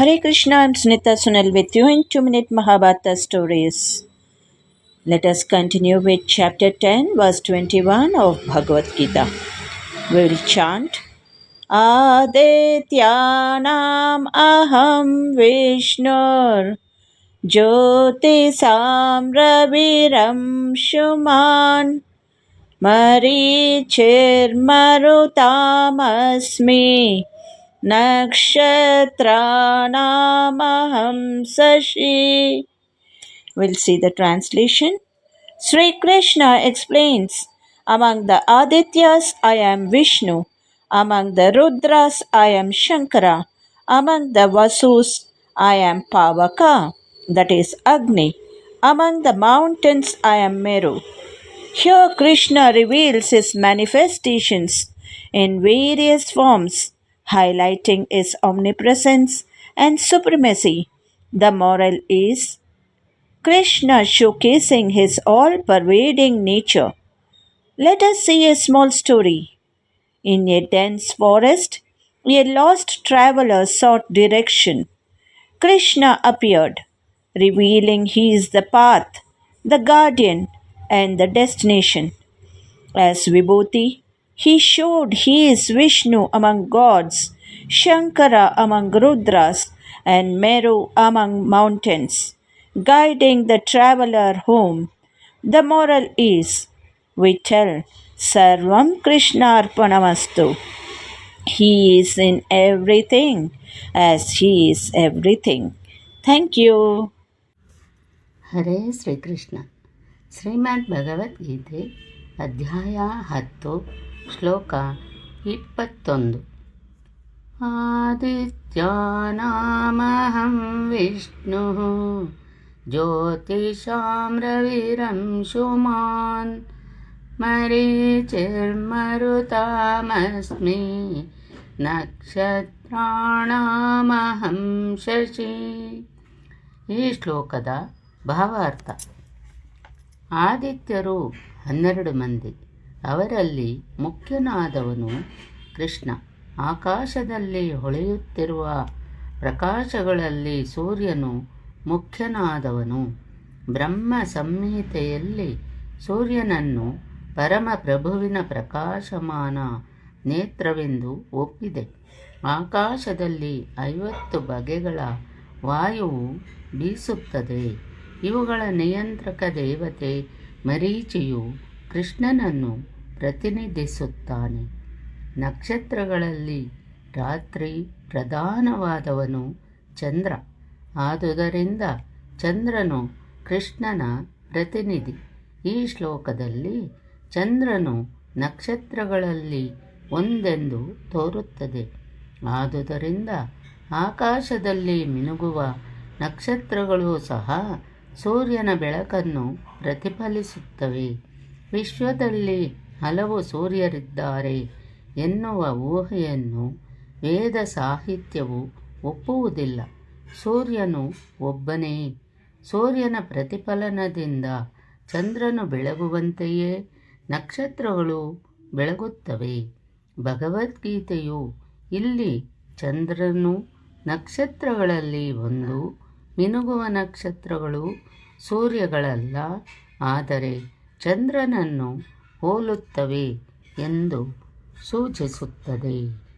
Hare Krishna, I'm Sunita Sunil with you in 2 Minute Mahabharata stories. Let us continue with chapter 10, verse 21 of Bhagavad Gita. We will chant Adityanam Aham Vishnur Jyotisam Raviram Shuman मरीचिर्मरुतामस्मि नक्षत्राणामहं Shashi will see the translation Shri Krishna explains among the Adityas I am Vishnu among the Rudras I am Shankar among the Vasus I am Pavaka that is Agni among the mountains I am Meru Here, Krishna reveals his manifestations in various forms, highlighting his omnipresence and supremacy. The moral is Krishna showcasing his all pervading nature. Let us see a small story. In a dense forest, a lost traveler sought direction. Krishna appeared, revealing he is the path, the guardian, and the destination. As Vibhuti, he showed he is Vishnu among gods, Shankara among Rudras, and Meru among mountains, guiding the traveler home. The moral is we tell Sarvam Krishna Arpanamastu. He is in everything as He is everything. Thank you. Hare Sri Krishna. Shrimad Bhagavadgita ಅಧ್ಯಾಯ ಹತ್ತು, ಶ್ಲೋಕ ಇಪ್ಪತ್ತೊಂದು. ಆದಿತ್ಯಾನಾಮಹಂ ವಿಷ್ಣು ಜ್ಯೋತಿಷಾಂ ರವಿರಂಶುಮಾನ್ ಮರೀಚಿರ್ಮರುತಾಮಸ್ಮಿ ನಕ್ಷತ್ರಾಣಾಮಹಂ ಶಶಿ. ಈ ಶ್ಲೋಕದ ಭಾವಾರ್ಥ ಆದಿತ್ಯರು ಹನ್ನೆರಡು ಮಂದಿ. ಅವರಲ್ಲಿ ಮುಖ್ಯನಾದವನು ಕೃಷ್ಣ. ಆಕಾಶದಲ್ಲಿ ಹೊಳೆಯುತ್ತಿರುವ ಪ್ರಕಾಶಗಳಲ್ಲಿ ಸೂರ್ಯನು ಮುಖ್ಯನಾದವನು. ಬ್ರಹ್ಮ ಸಂಹಿತೆಯಲ್ಲಿ ಸೂರ್ಯನನ್ನು ಪರಮಪ್ರಭುವಿನ ಪ್ರಕಾಶಮಾನ ನೇತ್ರವೆಂದು ಒಪ್ಪಿದೆ. ಆಕಾಶದಲ್ಲಿ ಐವತ್ತು ಬಗೆಗಳ ವಾಯುವು ಬೀಸುತ್ತದೆ. ಇವುಗಳ ನಿಯಂತ್ರಕ ದೇವತೆ ಮರೀಚಿಯು ಕೃಷ್ಣನನ್ನು ಪ್ರತಿನಿಧಿಸುತ್ತಾನೆ. ನಕ್ಷತ್ರಗಳಲ್ಲಿ ರಾತ್ರಿ ಪ್ರಧಾನವಾದವನು ಚಂದ್ರ. ಆದುದರಿಂದ ಚಂದ್ರನು ಕೃಷ್ಣನ ಪ್ರತಿನಿಧಿ. ಈ ಶ್ಲೋಕದಲ್ಲಿ ಚಂದ್ರನು ನಕ್ಷತ್ರಗಳಲ್ಲಿ ಒಂದೆಂದು ತೋರುತ್ತದೆ. ಆದುದರಿಂದ ಆಕಾಶದಲ್ಲಿ ಮಿನುಗುವ ನಕ್ಷತ್ರಗಳು ಸಹ ಸೂರ್ಯನ ಬೆಳಕನ್ನು ಪ್ರತಿಫಲಿಸುತ್ತವೆ. ವಿಶ್ವದಲ್ಲಿ ಹಲವು ಸೂರ್ಯರಿದ್ದಾರೆ ಎನ್ನುವ ಊಹೆಯನ್ನು ವೇದ ಸಾಹಿತ್ಯವು ಒಪ್ಪುವುದಿಲ್ಲ. ಸೂರ್ಯನು ಒಬ್ಬನೇ. ಸೂರ್ಯನ ಪ್ರತಿಫಲನದಿಂದ ಚಂದ್ರನು ಬೆಳಗುವಂತೆಯೇ ನಕ್ಷತ್ರಗಳು ಬೆಳಗುತ್ತವೆ. ಭಗವದ್ಗೀತೆಯು ಇಲ್ಲಿ ಚಂದ್ರನು ನಕ್ಷತ್ರಗಳಲ್ಲಿ ಒಂದು ಮಿನುಗುವ ನಕ್ಷತ್ರಗಳು ಸೂರ್ಯಗಳಲ್ಲ ಆದರೆ ಚಂದ್ರನನ್ನು ಹೋಲುತ್ತವೆ ಎಂದು ಸೂಚಿಸುತ್ತದೆ.